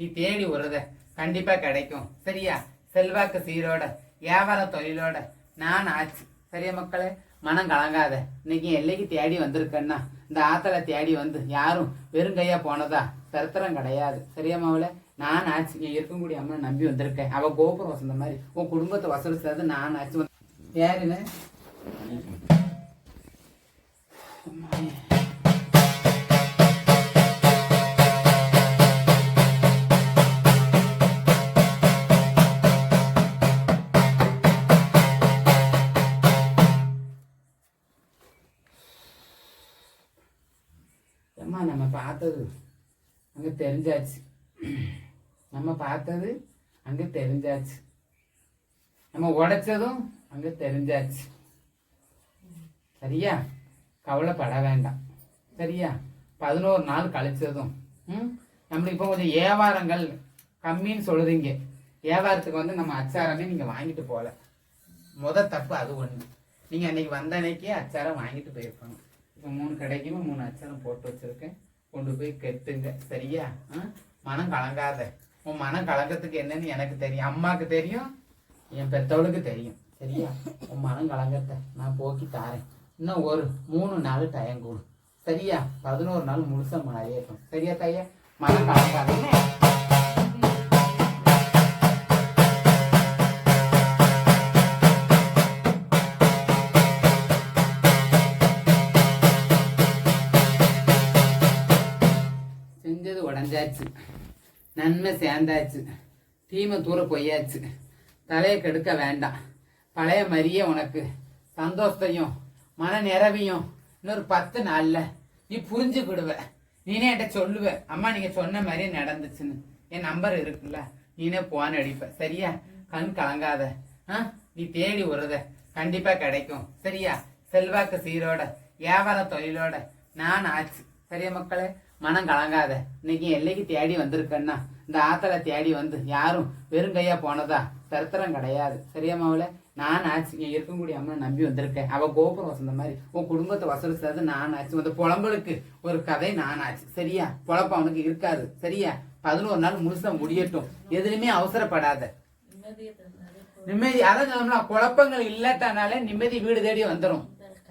நீ தேடி உறத கண்டிப்பா கிடைக்கும். சரியா? செல்வாக்கு சீரோட வியாபார தொழிலோட. நான் ஆச்சு சரியா மக்களே? மனம் கலங்காத. இன்னைக்கு எல்லைக்கு தேடி வந்திருக்கேன்னா இந்த ஆத்தல தேடி வந்து யாரும் வெறுங்கையா போனதா சரித்திரம் கிடையாது. சரியா மாவுல நான் ஆச்சு நீ இருக்கக்கூடிய அம்மா நம்பி வந்திருக்கேன். அவள் கோபுரம் வசந்த மாதிரி. உன் குடும்பத்தை வசூலிச்சது நான் ஆச்சு யாருன்னு அம்மா நம்ம பார்த்தது. அங்கே தெரிஞ்சாச்சு. நம்ம பார்த்தது அங்கே தெரிஞ்சாச்சு. நம்ம உடைச்சதும் அங்கே தெரிஞ்சாச்சு. சரியா? கவலைப்பட வேண்டாம். சரியா? பதினோரு நாள் கழிச்சதும். ம்? நம்மளுக்கு இப்போ கொஞ்சம் வியாபாரங்கள் கம்மின்னு சொல்கிறீங்க வியாபாரத்துக்கு வந்து நம்ம அச்சாரமே நீங்கள் வாங்கிட்டு போகல. முத தப்பு அது ஒன்று நீங்கள் அன்னைக்கு வந்த அன்னைக்கே அச்சாரம் வாங்கிட்டு போயிருப்பாங்க. இப்போ மூணு கடைக்குமே மூணு அச்சரம் போட்டு வச்சுருக்கேன். கொண்டு போய் கெட்டுங்க. சரியா? ஆ? மனம் கலங்காத. உன் மனம் கலங்கத்துக்கு என்னன்னு எனக்கு தெரியும். அம்மாவுக்கு தெரியும் என் பெத்தவளுக்கு தெரியும். சரியா? உன் மனம் கலங்கத்தை நான் போக்கி தாரேன். இன்னும் ஒரு மூணு நாள் டயம் கூடும் சரியா? பதினோரு நாள் முழுசாக மழையேற்றும் சரியா தையா? மனம் கலங்காத. செஞ்சது உடஞ்சாச்சு. நன்மை சேர்ந்தாச்சு. தீமை தூர பொய்யாச்சு தலையை கெடுக்க வேண்டாம். பழைய மாதிரியே உனக்கு. சந்தோஷத்தையும் மன நிறைவையும் இன்னொரு பத்து நாளில் நீ புரிஞ்சுக்கிடுவ. நீனே என்கிட்ட சொல்லுவ. அம்மா நீங்கள் சொன்ன மாதிரியே நடந்துச்சுன்னு. என் நம்பர் இருக்குல்ல. நீனே போன் அடிப்ப. சரியா? கண் கலங்காத. ஆ? நீ தேடி உறத. கண்டிப்பாக கிடைக்கும். சரியா? செல்வாக்கு சீரோட. வியாபார தொழிலோட. நான் ஆச்சு. சரியா மக்களே? மனம் கலங்காத. இன்னைக்கு எல்லைக்கு தேடி வந்திருக்கேன்னா இந்த ஆத்தல தேடி வந்து யாரும் வெறுங்கையா போனதா சரித்திரம் கிடையாது. சரியா மாவுல நான் ஆச்சு இங்கே இருக்கக்கூடிய அம்மனை நம்பி வந்திருக்கேன். அவள் கோபுரம் வசந்த மாதிரி உன் குடும்பத்தை வசூலிச்சது நான் ஆச்சு அந்த புலம்பலுக்கு ஒரு கதை நான் ஆச்சு சரியா? புலப்பம் அவனுக்கு இருக்காது. சரியா? பதினோரு நாள் முழுசா முடியட்டும். எதுலையுமே அவசரப்படாத. நிம்மதி அதான் குழப்பங்கள் இல்லாட்டனாலே நிம்மதி வீடு தேடி வந்துடும்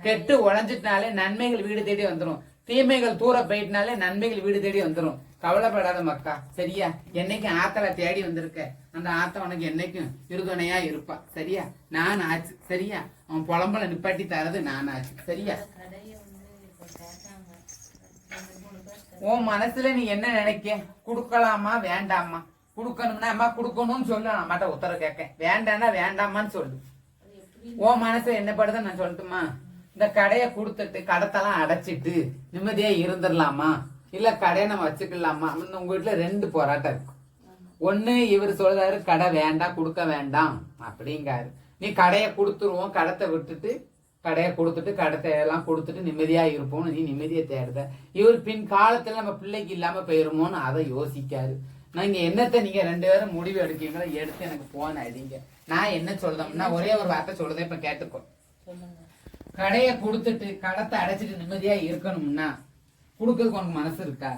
கெட்டு உழைஞ்சிட்டாலே நன்மைகள் வீடு தேடி வந்துடும் தீமைகள் தூர போயிட்டனாலே நன்மைகள் வீடு தேடி வந்துரும். கவலைப்படாத மக்கா சரியா? என்னைக்கும் ஆத்தல தேடி வந்திருக்க. அந்த ஆத்த உனக்கு என்னைக்கும் இருதுணையா இருப்பா. சரியா? நான் ஆச்சு. சரியா? அவன் புலம்பல நிப்பாட்டி தரது நான் ஆச்சு. சரியா? உன் மனசுல நீ என்ன நினைக்க? குடுக்கலாமா வேண்டாமா? குடுக்கணும்னா அம்மா குடுக்கணும்னு சொல்லு. நான் மாட்ட உத்தரவு கேட்க வேண்டாம்னா வேண்டாமான்னு சொல்லு. உன் மனசுல என்ன படுதோ நான் சொல்லட்டுமா? இந்த கடையை கொடுத்துட்டு கடத்தெல்லாம் அடைச்சிட்டு நிம்மதியா இருந்துடலாமா? இல்ல கடையை நம்ம வச்சுக்கலாமா? அப்படின்னு உங்க வீட்டுல ரெண்டு போராட்டம் இருக்கும் ஒண்ணு இவர் சொல்றாரு கடை வேண்டாம் கொடுக்க வேண்டாம். அப்படிங்காரு. நீ கடையை கொடுத்துருவோம் கடத்தை விட்டுட்டு கடையை கொடுத்துட்டு கடத்தை எல்லாம் கொடுத்துட்டு நிம்மதியா இருப்போம்னு நீ நிம்மதியை தேடுத. இவர் பின் காலத்துல நம்ம பிள்ளைக்கு இல்லாம போயிருமோன்னு அதை யோசிக்காரு. நீங்க என்னத்தை நீங்க ரெண்டு பேரும் முடிவு எடுக்கீங்களோ எடுத்து எனக்கு போன அடிங்க. நான் என்ன சொல்றோம்னா ஒரே ஒரு வார்த்தை சொல்றதை இப்ப கேட்டுக்கோ. சொல்லுங்க. கடையை கொடுத்துட்டு கடத்தை அடைச்சிட்டு நிம்மதியா இருக்கணும்னா கொடுக்கறதுக்கு உனக்கு மனசு இருக்கா?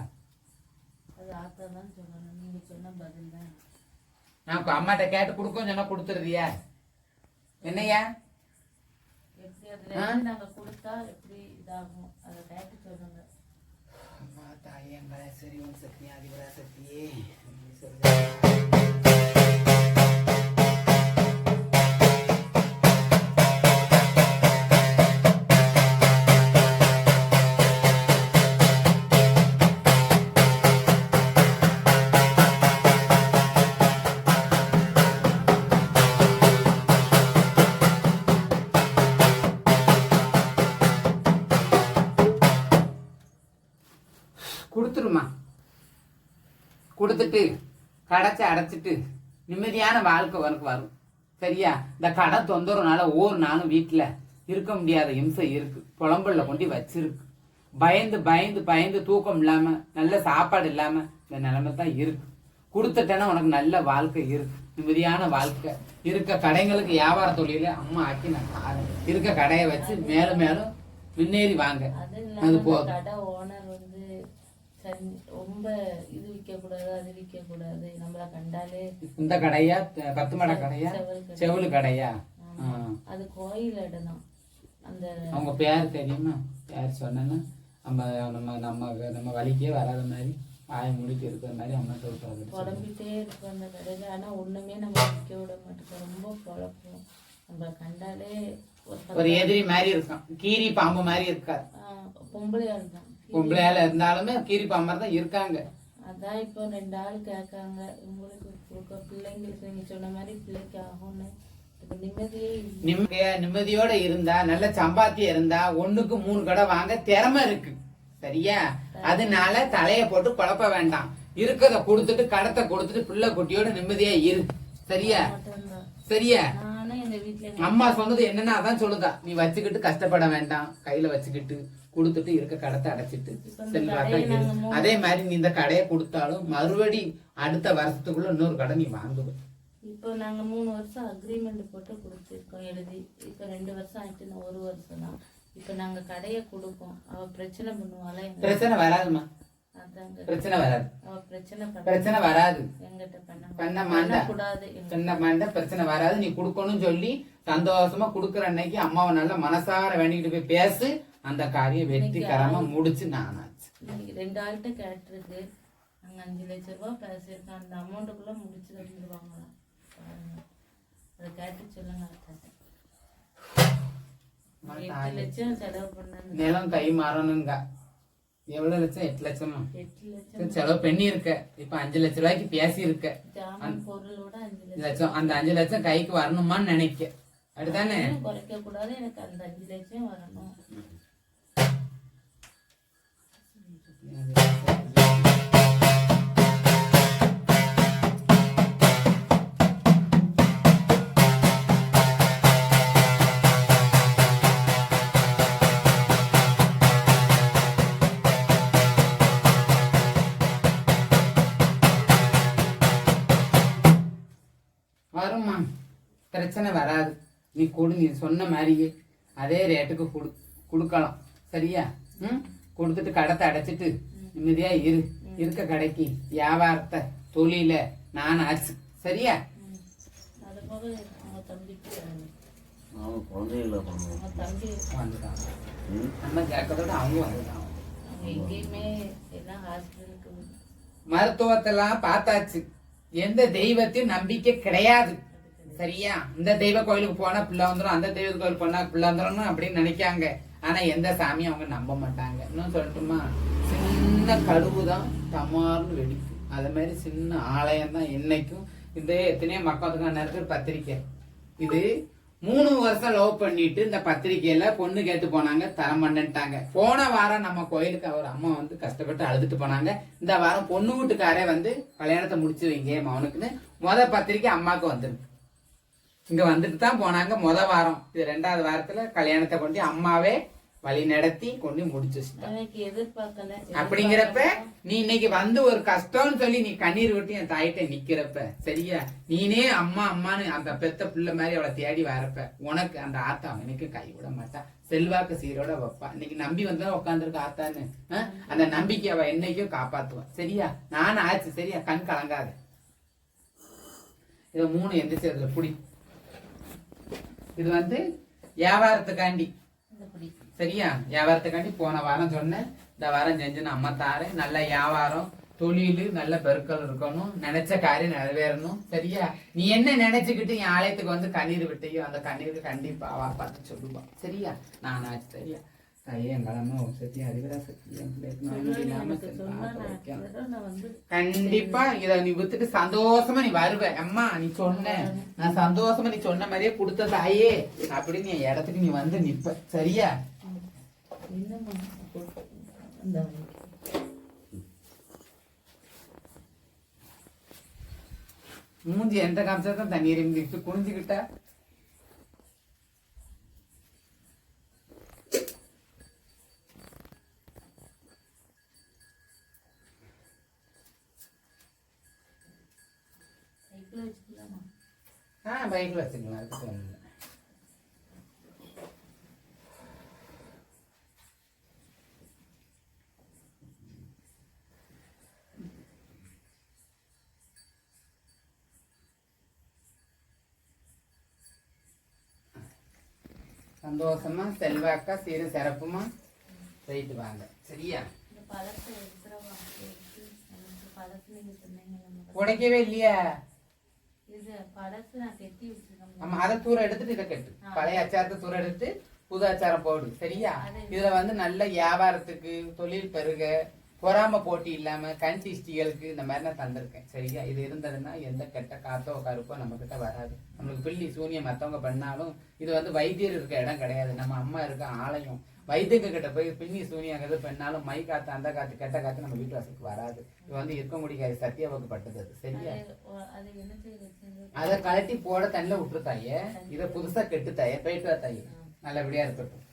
நான் இப்ப அம்மாட்ட கேட்டு கொடுக்கணும் சொன்னா கொடுத்துருதியா என்னய்யா? எப்படி அதுல இருந்து நாங்க கொடுத்தா கொடுத்துருமா? கொடுத்துட்டு கடைச்சி அடைச்சிட்டு நிம்மதியான வாழ்க்கை உனக்கு வரும். சரியா? இந்த கடை தொந்தரவுனால ஒவ்வொரு நாளும் வீட்டில் இருக்க முடியாத இம்சை இருக்கு. புலம்புல கொண்டு வச்சிருக்கு. பயந்து பயந்து பயந்து தூக்கம் இல்லாம நல்ல சாப்பாடு இல்லாம இந்த நிலைமை தான் இருக்கு. கொடுத்துட்டேன்னா உனக்கு நல்ல வாழ்க்கை இருக்கு. நிம்மதியான வாழ்க்கை. இருக்க கடைங்களுக்கு வியாபார தொழில அம்மா ஆக்கி நான் இருக்க கடையை வச்சு மேலும் மேலும் முன்னேறி வாங்க. அது போதும். சரி ரொம்ப இது விற்க கூடாது அது விற்க கூடாது நம்மள கண்டாலே இந்த கடையா? பத்து மட கடையா? செவல் கடையா. அது கோயில் இடம் தான். அந்த அவங்க பேர் தெரியுமா? பேர் சொன்னேன்னா நம்ம நம்ம நம்ம நம்ம வலிக்கே வராத மாதிரி வாய மூடிட்டு இருக்கிற மாதிரி அம்மா சொல்றாங்க. புலம்பிட்டே இருக்கும் அந்த கடையில. ஆனா ஒண்ணுமே நம்ம விற்க விட மாட்டோம். ரொம்ப குழப்பம் நம்மள கண்டாலே ஒரு எதிரி மாதிரி இருக்கும் கீரி பாம்பு மாதிரி இருக்காது. பொம்பளையாள் தான் பொம்பளையால இருந்தாலுமே கீரி பாம்பு மாதிரி தான் இருக்காங்க. அதான் இப்போ ரெண்டு ஆள் கேட்காங்க. உங்களுக்கு பிள்ளைங்களுக்கு நீங்க சொன்ன மாதிரி பிள்ளைக்கு ஆகும்னு. நிம்மதியே நிம்மதியோட இருந்தா நல்ல சம்பாத்தியம் இருந்தா ஒண்ணுக்கு மூணு கடை வாங்க திறமை இருக்கு. சரியா? அதனால தலைய போட்டு குழப்ப வேண்டாம். இருக்கத கொடுத்துட்டு கடத்தை கொடுத்துட்டு பிள்ளை குட்டியோட நிம்மதியா இரு. சரியா? சரியா? அம்மா சொன்னது என்னன்னா அதான் சொல்லுதா. நீ வச்சுக்கிட்டு கஷ்டப்பட வேண்டாம். கையில வச்சுக்கிட்டு கொடுத்துட்டு இருக்க கடத்தை அடைச்சிட்டு செல்வாக்கா இரு அதே மாதிரி நீ இந்த கடையை கொடுத்தாலும் மறுபடி அடுத்த வருஷத்துக்குள்ள இன்னொரு கடை நீ வாங்குவ. இப்போ நாங்க மூணு வருஷம் அக்ரிமெண்ட் போட்டு கொடுத்துருக்கோம் எழுதி. இப்போ ரெண்டு வருஷம் ஆயிட்டு ஒரு வருஷம் தான். இப்போ நாங்க கடையை கொடுப்போம். அவ பிரச்சனை பண்ணுவாள பிரச்சனை வராதுமா பிரச்சனை வராது. பிரச்சனை பண்ண பிரச்சனை வராது. பண்ண பண்ண மாண்ட பிரச்சனை வராது. நீ கொடுக்கணும்னு சொல்லி சந்தோஷமா குடுக்கற அன்னைக்கு அம்மாவை நல்லா மனசார வேண்டிக்கிட்டு போய் பேசு. அந்த காரியம் வெற்றிகரமா முடிச்சு நானாச்சு. இன்னைக்கு ரெண்டு ஆள்கிட்ட கேட்டிருக்கு நாங்க அஞ்சு லட்ச ரூபாய் பேசியிருக்கோம் அந்த அமௌண்ட்டுக்குள்ள முடிச்சு தந்துருவாங்களாம் பாருங்க. அதை கேட்டு சொல்லுங்க. எட்டு லட்சம் செலவு பண்ணாங்க நிலம் கை மாறணுங்க எவ்வளவு லட்சம்? எட்டு லட்சமா? எட்டு லட்சம். செலவு பண்ணி இருக்க இப்ப அஞ்சு லட்ச ரூபாய்க்கு பேசி இருக்க பொருளோட அஞ்சு லட்சம். அந்த அஞ்சு லட்சம் கைக்கு வரணுமான்னு நினைக்க. அப்படிதானே லட்சம் குறைக்க கூடாது எனக்கு அந்த அஞ்சு லட்சம் வரணும். வரும்மா. பிரச்சனை வராது. நீ கொடு நீ சொன்ன மாதிரியே. அதே ரேட்டுக்கு கொடு. கொடுக்கலாம். சரியா? ம்? கொடுத்துட்டு கடத்தை அடைச்சிட்டு நிம்மதியா இரு. இருக்க கடைக்கு. வியாபாரத்தை தொழில நான் ஆச்சு சரியா? நானும் குழந்தைகள? நம்ம கேட்கறதோட அவங்க வந்துட்டான் மருத்துவத்தெல்லாம் பார்த்தாச்சு. எந்த தெய்வத்தையும் நம்பிக்கை கிடையாது. சரியா? இந்த தெய்வ கோயிலுக்கு போனா பிள்ளை வந்துடும் அந்த தெய்வ கோயிலுக்கு போனா பிள்ளை வந்துடும் அப்படின்னு நினைக்காங்க. ஆனால் எந்த சாமியும் அவங்க நம்ப மாட்டாங்க. இன்னும் சொல்லட்டுமா? சின்ன கழுவு தான் தமார்னு வெடிக்கும். அது மாதிரி சின்ன ஆலயம் தான் என்னைக்கும். இந்த எத்தனையோ மக்களுக்கு நேரத்தில் பத்திரிக்கை. இது மூணு வருஷம் லவ் பண்ணிட்டு இந்த பத்திரிக்கையில பொண்ணு கேட்டு போனாங்க தரமாட்டேன்ட்டாங்க. போன வாரம் நம்ம கோயிலுக்கு அவர் அம்மா வந்து கஷ்டப்பட்டு அழுதுட்டு போனாங்க. இந்த வாரம் பொண்ணு வீட்டுக்காரே வந்து கல்யாணத்தை முடிச்சு வைங்க மவனுக்குன்னு முத பத்திரிக்கை அம்மாவுக்கு வந்துருக்கு. இங்க வந்துட்டு தான் போனாங்க முத வாரம். இது ரெண்டாவது வாரத்துல கல்யாணத்தை கொண்டு அம்மாவே வழி நடத்தி கொண்டு முடிச்சு அப்படிங்கிறப்ப நீ இன்னைக்கு வந்து ஒரு கஷ்டம்னு சொல்லி நீ கண்ணீர் விட்டு என் தாயிட்ட நிக்கிறப்ப சரியா? நீனே அம்மா அம்மான்னு அந்த பெத்த பிள்ளை மாதிரி அவளை தேடி வரப்ப உனக்கு அந்த ஆத்தா எனக்கு கை விட மாட்டா. செல்வாக்கு சீரோட வைப்பா. இன்னைக்கு நம்பி வந்தா உட்காந்துருக்க ஆத்தான்னு? அந்த நம்பிக்கை அவ என்னைக்கும் காப்பாத்துவான் சரியா? நானும் ஆச்சு சரியா? கண் கலங்காத. இது மூணு எந்திரிச்சு அதுல புடி. இது வந்து வியாபாரத்துக்காண்டி. சரியா? வியாபாரத்துக்காண்டி போன வாரம் சொன்னேன். இந்த வாரம் செஞ்சுன்னு அம்மா தாரேன் நல்ல வியாபாரம் தொழில் நல்ல பெருக்கல் இருக்கணும். நினைச்ச காரியம் நிறைவேறணும். சரியா? நீ என்ன நினைச்சுக்கிட்டு என் ஆலயத்துக்கு வந்து கண்ணீர் விட்டையோ அந்த கண்ணீருக்கு கண்டிப்பா அவா பார்த்து சொல்லுவா. சரியா? நான்? ஆச்சு சரியா? சத்தியம் சத்தியம் கண்டிப்பா இத நீ வித்துட்டு சந்தோஷமா நீ வருவ. அம்மா நீ சொன்ன. நான் சந்தோஷமா நீ சொன்ன மாதிரியே கொடுத்த தாயே. அப்படின்னு என் இடத்துக்கு நீ வந்து நிப்ப சரியா. மூஞ்சி எந்த காமிச்சா தான் தண்ணீர் குனிஞ்சுக்கிட்டா? ஆ பைக்கில் வச்சுக்கலாம் அதுக்கு ஒன்று சந்தோஷமா செல்வாக்கா சீர சிறப்புமா? போயிட்டு வாங்க. சரியா? உடைக்கவே இல்லையா? நம்ம அதை தூர எடுத்துட்டு இதை கட்டு. பழைய அச்சாரத்தை தூர எடுத்து புது அச்சாரம் போடு. சரியா? இதுல வந்து நல்ல வியாபாரத்துக்கு தொழில் பெருக பொறாம போட்டி இல்லாம கண் திஷ்டிகளுக்கு இந்த மாதிரி நான் தந்திருக்கேன். சரியா? இது இருந்ததுன்னா எந்த கெட்ட காத்தோ கருப்போ நம்ம கிட்ட வராது. நம்மளுக்கு பில்லி சூனியம் மத்தவங்க பண்ணாலும் இது வந்து வைத்தியர் இருக்க இடம் கிடையாது. நம்ம அம்மா இருக்க ஆலயம் வைத்தியங்க கிட்ட போய் பின்னி சூனியாங்கிறது பெண்ணாலும் மை காத்து அந்த காத்து கெட்ட காத்து நம்ம வீட்டு வாசலுக்கு வராது. இது வந்து இருக்க முடியாது சத்தியாவுக்கு பட்டது அது. சரியா? அது கழட்டி போட தண்ணில விட்டுரு தாயே இதை புதுசா கெட்டு தாயே போயிட்டு தாயே நல்லபடியா இருக்கட்டும்.